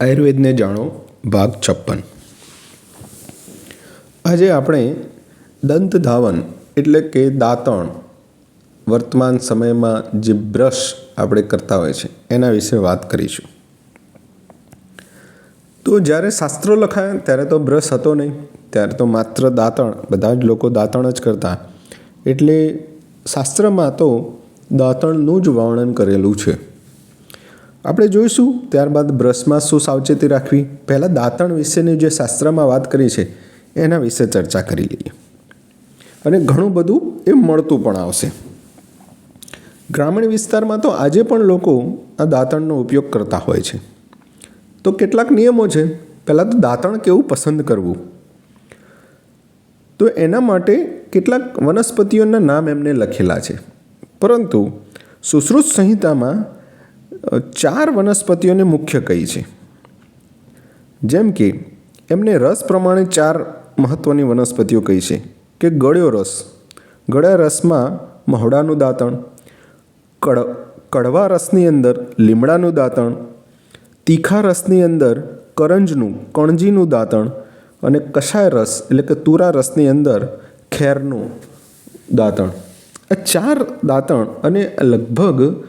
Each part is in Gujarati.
આયુર્વેદને જાણો, ભાગ છપ્પન. આજે આપણે દંત ધાવન એટલે કે દાંતણ વર્તમાન સમયમાં જે બ્રશ આપણે કરતા હોય છે, એના વિશે વાત કરીશું. તો જ્યારે શાસ્ત્રો લખાયા, ત્યારે તો બ્રશ હતો નહીં. ત્યારે તો માત્ર દાંતણ, બધા જ લોકો દાંતણ જ કરતા. એટલે શાસ્ત્રમાં તો દાંતણનું જ વર્ણન કરેલું છે. આપણે જોઈશું. ત્યારબાદ બ્રશમાં શું સાવચેતી રાખવી? પહેલાં દાંતણ વિશેની જે શાસ્ત્રમાં વાત કરી છે, એના વિશે ચર્ચા કરી લઈએ. અને ઘણું બધું એ મળતું પણ આવશે. ગ્રામીણ વિસ્તારમાં તો આજે પણ લોકો આ દાંતણનો ઉપયોગ કરતા હોય છે. તો કેટલાક નિયમો છે. પહેલાં તો દાંતણ કેવું પસંદ કરવું? તો એના માટે કેટલાક વનસ્પતિઓના નામ એમને લખેલા છે. પરંતુ સુશ્રુત સંહિતામાં ચાર વનસ્પતિઓને મુખ્ય કહી છે. જેમ કે, એમને રસ પ્રમાણે ચાર મહત્ત્વની વનસ્પતિઓ કહી છે, કે ગળ્યો રસ, ગળ્યા રસમાં મહોડાનું દાંતણ, કડ, કડવા રસની અંદર લીમડાનું દાંતણ, તીખા રસની અંદર કરંજનું, કણજીનું દાંતણ અને કશાય રસ, એટલે કે તુરા રસની અંદર ખેરનું દાંતણ. આ ચાર દાંતણ અને લગભગ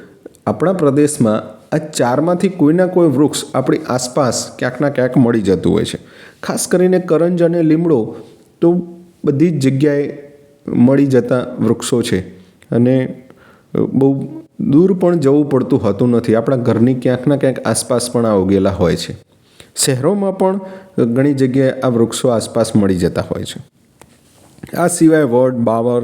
આપણા પ્રદેશમાં આ ચારમાંથી કોઈના કોઈ વૃક્ષ આપણી આસપાસ ક્યાંકના ક્યાંક મળી જતું હોય છે. ખાસ કરીને કરંજ અને લીમડો તો બધી જ જગ્યાએ મળી જતા વૃક્ષો છે. અને બહુ દૂર પણ જવું પડતું હોતું નથી. આપણા ઘરની ક્યાંકના ક્યાંક આસપાસ પણ આ ઉગેલા હોય છે. શહેરોમાં પણ ઘણી જગ્યાએ આ વૃક્ષો આસપાસ મળી જતા હોય છે. આ સિવાય વડ બાવર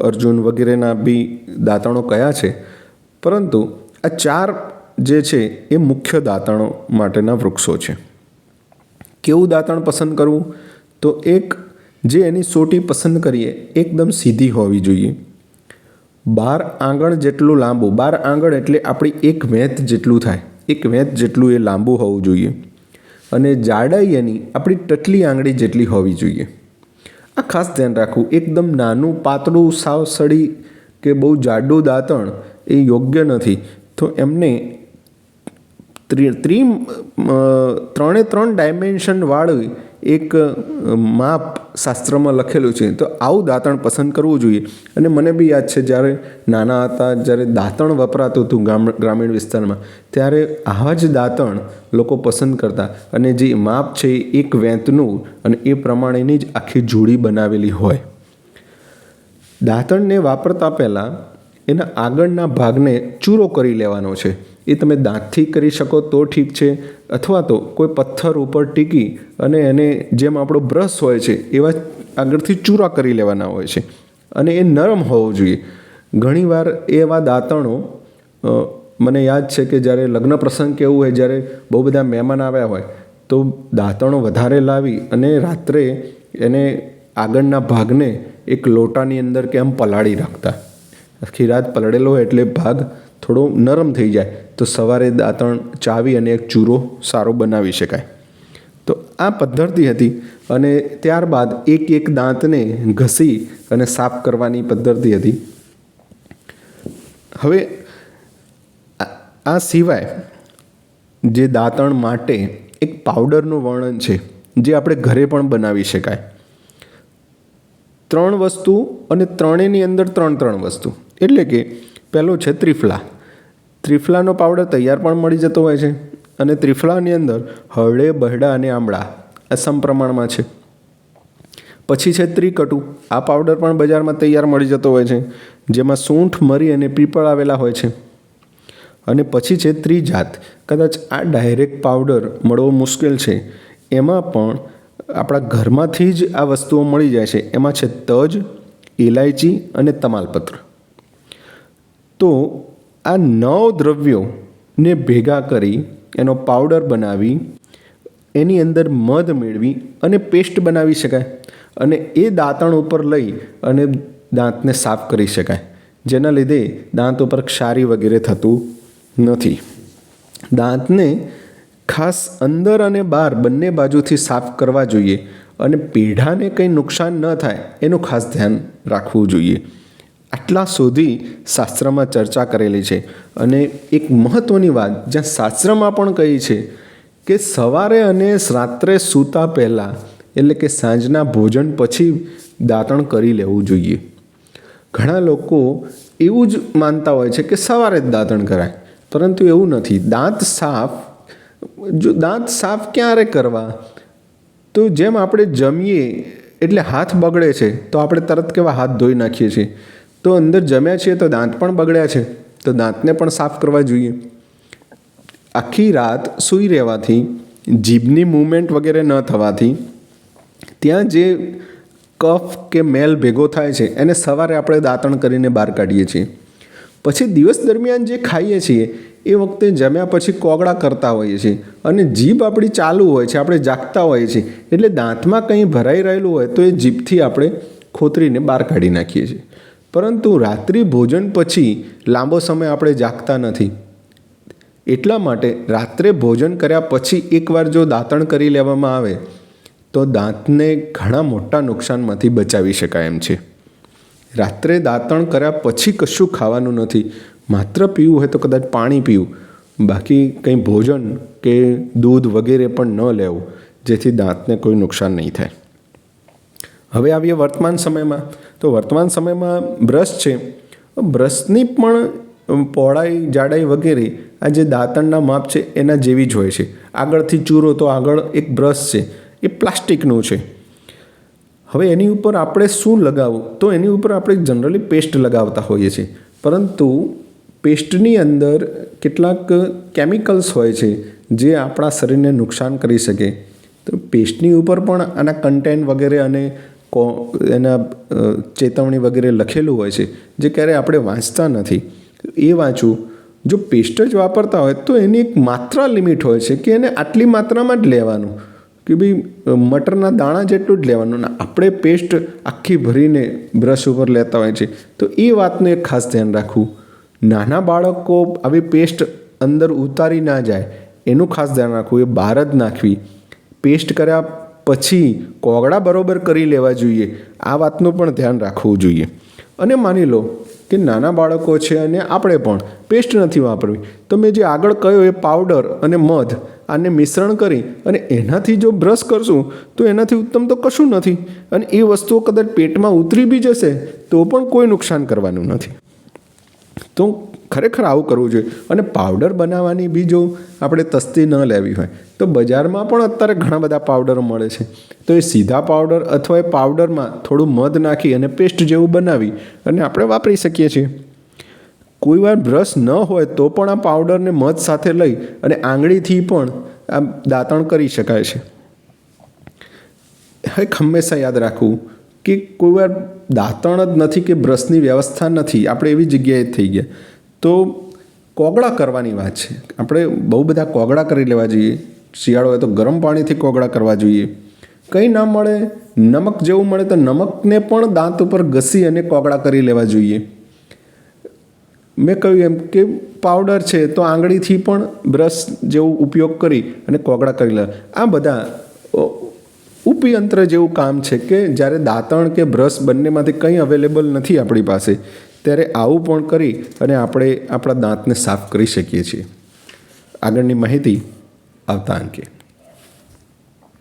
અર્જુન વગેરેના બી દાંતણો કયા છે? પરંતુ આ ચાર જે છે એ મુખ્ય દાંતણો માટેના વૃક્ષો છે. કેવું દાંતણ પસંદ કરવું? તો એક જે એની સોટી પસંદ કરીએ, એકદમ સીધી હોવી જોઈએ. બાર આંગણ જેટલું લાંબુ, બાર આંગણ એટલે આપણી એક વેંત જેટલું થાય, એક વેંત જેટલું એ લાંબુ હોવું જોઈએ. અને જાડાઈ એની આપણી ટટલી આંગળી જેટલી હોવી જોઈએ. આ ખાસ ધ્યાન રાખવું, એકદમ નાનું, પાતળું, સાવ સડી કે બહુ જાડું દાંતણ એ યોગ્ય નથી. તો એમને ત્રી ત્રી ત્રણે ત્રણ ડાયમેન્શનવાળું એક માપ શાસ્ત્રમાં લખેલું છે. તો આવું દાંતણ પસંદ કરવું જોઈએ. અને મને બી યાદ છે, જ્યારે નાના હતા, જ્યારે દાંતણ વપરાતું હતું ગ્રામીણ વિસ્તારમાં, ત્યારે આવા જ દાંતણ લોકો પસંદ કરતા. અને જે માપ છે એ એક વેંતનું અને એ પ્રમાણેની જ આખી જોડી બનાવેલી હોય. દાંતણને વાપરતા પહેલાં એના આગળના ભાગને ચૂરો કરી લેવાનો છે. એ તમે દાંતથી કરી શકો તો ઠીક છે, અથવા તો કોઈ પથ્થર ઉપર ટીકી અને એને જેમ આપણો બ્રશ હોય છે, એવા આગળથી ચૂરા કરી લેવાના હોય છે. અને એ નરમ હોવું જોઈએ. ઘણીવાર એવા દાંતણો મને યાદ છે કે જ્યારે લગ્ન પ્રસંગ કે એવું હોય, જ્યારે બહુ બધા મહેમાન આવ્યા હોય, તો દાંતણો વધારે લાવી અને રાત્રે એને આગળના ભાગને એક લોટાની અંદર કે આમ પલાળી રાખતા. આખી રાત પલળેલો હોય એટલે ભાગ થોડો નરમ થઈ જાય. તો સવારે દાંતણ, ચાવી અને એક ચૂરો સારો બનાવી શકાય. તો આ પદ્ધતિ હતી અને ત્યારબાદ એક એક દાંતને ઘસી અને સાફ કરવાની પદ્ધતિ હતી. હવે આ સિવાય જે દાંતણ માટે એક પાવડરનું વર્ણન છે, જે આપણે ઘરે પણ બનાવી શકાય. ત્રણ વસ્તુ અને ત્રણેયની અંદર ત્રણ ત્રણ વસ્તુ. એટલે કે પહેલો છે ત્રિફલા. ત્રિફલાનો પાવડર તૈયાર પણ મળી જતો હોય છે અને ત્રિફલાની અંદર હળે, બહડા અને આમળા આ સમપ્રમાણમાં છે. પછી છે ત્રિકટુ. આ પાવડર પણ બજારમાં તૈયાર મળી જતો હોય છે, જેમાં સૂંઠ, મરી અને પીપળ આવેલા હોય છે. અને પછી છે ત્રિજાત. કદાચ આ ડાયરેક્ટ પાવડર મળવો મુશ્કેલ છે. એમાં પણ આપણા ઘરમાંથી જ આ વસ્તુઓ મળી જાય છે. એમાં છે તજ ઇલાયચી અને તમાલપત્ર. તો આ નવ દ્રવ્યોને ભેગા કરી એનો પાવડર બનાવી, એની અંદર મધ મેળવી અને પેસ્ટ બનાવી શકાય. અને એ દાંતણ ઉપર લઈ અને દાંતને સાફ કરી શકાય. જેના લીધે દાંત ઉપર ક્ષારી વગેરે થતું નથી. દાંતને ખાસ અંદર અને બહાર બંને બાજુથી સાફ કરવા જોઈએ અને પેઢાને કંઈ નુકસાન ન થાય એનું ખાસ ધ્યાન રાખવું જોઈએ. આટલા સુધી શાસ્ત્રમાં ચર્ચા કરેલી છે. અને એક મહત્ત્વની વાત જ્યાં શાસ્ત્રમાં પણ કહી છે કે સવારે અને રાત્રે સૂતા પહેલાં, એટલે કે સાંજના ભોજન પછી દાંતણ કરી લેવું જોઈએ. ઘણા લોકો એવું જ માનતા હોય છે કે સવારે જ દાંતણ કરાય, પરંતુ એવું નથી. દાંત સાફ, જો દાંત સાફ ક્યારે કરવા? તો જેમ આપણે જમીએ, એટલે હાથ બગડે છે, તો આપણે તરત કેવા હાથ ધોઈ નાખીએ છીએ. તો અંદર જમ્યા છીએ તો દાંત પણ બગડ્યા છે. તો દાંતને પણ સાફ કરવા જોઈએ. આખી રાત સૂઈ રહેવાથી, જીભની મૂવમેન્ટ વગેરે ન થવાથી, ત્યાં જે કફ કે મેલ ભેગો થાય છે, એને સવારે આપણે દાંતણ કરીને બહાર કાઢીએ છીએ. પછી દિવસ દરમિયાન જે ખાઈએ છીએ, એ વખતે જમ્યા પછી કોગળા કરતા હોઈએ છીએ. અને જીભ આપણી ચાલુ હોય છે, આપણે જાગતા હોઈએ છીએ. એટલે દાંતમાં કંઈ ભરાઈ રહેલું હોય તો એ જીભથી આપણે ખોતરીને બહાર કાઢી નાખીએ છીએ. પરંતુ રાત્રિ ભોજન પછી લાંબો સમય આપણે જાગતા નથી. એટલા માટે રાત્રે ભોજન કર્યા પછી એકવાર જો દાંતણ કરી લેવામાં આવે, તો દાંતને ઘણા મોટા નુકસાનમાંથી બચાવી શકાય એમ છે. રાત્રે દાંતણ કર્યા પછી કશું ખાવાનું નથી. માત્ર પીવું હોય તો કદાચ પાણી પીવું. બાકી કંઈ ભોજન કે દૂધ વગેરે પણ ન લેવું, જેથી દાંતને કોઈ નુકસાન નહીં થાય. હવે આવીએ વર્તમાન સમયમાં. તો વર્તમાન સમયમાં બ્રશ છે. બ્રશની પણ પહોળાઈ, જાડાઈ વગેરે આ જે દાંતણના માપ છે એના જેવી જ હોય છે. આગળથી ચૂરો તો આગળ એક બ્રશ છે. એ પ્લાસ્ટિકનું છે. હવે એની ઉપર આપણે શું લગાવવું? તો એની ઉપર આપણે જનરલી પેસ્ટ લગાવતા હોઈએ છીએ. પરંતુ પેસ્ટની અંદર કેટલાક કેમિકલ્સ હોય છે જે આપણા શરીરને નુકસાન કરી શકે. તો પેસ્ટની ઉપર પણ આના કન્ટેન્ટ વગેરે અને કો, એના ચેતવણી વગેરે લખેલું હોય છે, જે ક્યારેય આપણે વાંચતા નથી. એ વાંચવું જો પેસ્ટ જ વાપરતા હોય તો એની એક માત્રા લિમિટ હોય છે કે એને આટલી માત્રામાં જ લેવાનું. કે ભાઈ મટરના દાણા જેટલું જ લેવાનું. ને આપણે પેસ્ટ આખી ભરીને બ્રશ ઉપર લેતા હોય છે. તો એ વાતનું એક ખાસ ધ્યાન રાખવું. નાના બાળકો આવી પેસ્ટ અંદર ઉતારી ના જાય, એનું ખાસ ધ્યાન રાખવું. એ બહાર જ નાખવી. પેસ્ટ કર્યા પછી કોગળા બરોબર કરી લેવા જોઈએ. આ વાતનું પણ ધ્યાન રાખવું જોઈએ. અને માની લો કે નાના બાળકો છે અને આપણે પણ પેસ્ટ નથી વાપરવી. તો મેં જે આગળ કહ્યું એ પાવડર અને મધ આને મિશ્રણ કરી અને એનાથી જો બ્રશ કરશું તો એનાથી ઉત્તમ તો કશું નથી. અને એ વસ્તુઓ કદાચ પેટમાં ઉતરી બી જશે તો પણ કોઈ નુકસાન કરવાનું નથી. તો ખરેખર આવું કરવું જોઈએ. અને પાવડર બનાવવાની બી જો આપણે તસ્તી ન લેવી હોય, તો બજારમાં પણ અત્યારે ઘણા બધા પાવડરો મળે છે. તો એ સીધા પાવડર અથવા એ પાવડરમાં થોડું મધ નાખી અને પેસ્ટ જેવું બનાવી અને આપણે વાપરી શકીએ છીએ. કોઈ વાર બ્રશ ન હોય તો પણ આ પાવડરને મધ સાથે લઈ અને આંગળીથી પણ આ દાંતણ કરી શકાય છે. હવે હંમેશા યાદ રાખવું કે કોઈ વાર દાંતણ જ નથી કે બ્રશની વ્યવસ્થા નથી. આપણે એવી જગ્યાએ થઈ ગયા. તો કોગળા કરવાની વાત છે. આપણે બહુ બધા કોગળા કરી લેવા જોઈએ. શિયાળો હોય તો ગરમ પાણીથી કોગળા કરવા જોઈએ. કંઈ ના મળે, નમક જેવું મળે તો નમકને પણ દાંત ઉપર ઘસી અને કોગળા કરી લેવા જોઈએ. મેં કહ્યું એમ કે પાવડર છે તો આંગળીથી પણ બ્રશ જેવું ઉપયોગ કરી અને કોગળા કરી લે આ બધા ઉપયંત્ર જેવું કામ છે કે જ્યારે દાંતણ કે બ્રશ બંનેમાંથી કંઈ અવેલેબલ નથી આપણી પાસે ત્યારે આવું પણ કરી અને આપણે આપણા દાંતને સાફ કરી શકીએ છીએ. આગળની માહિતી આવતા અંકે.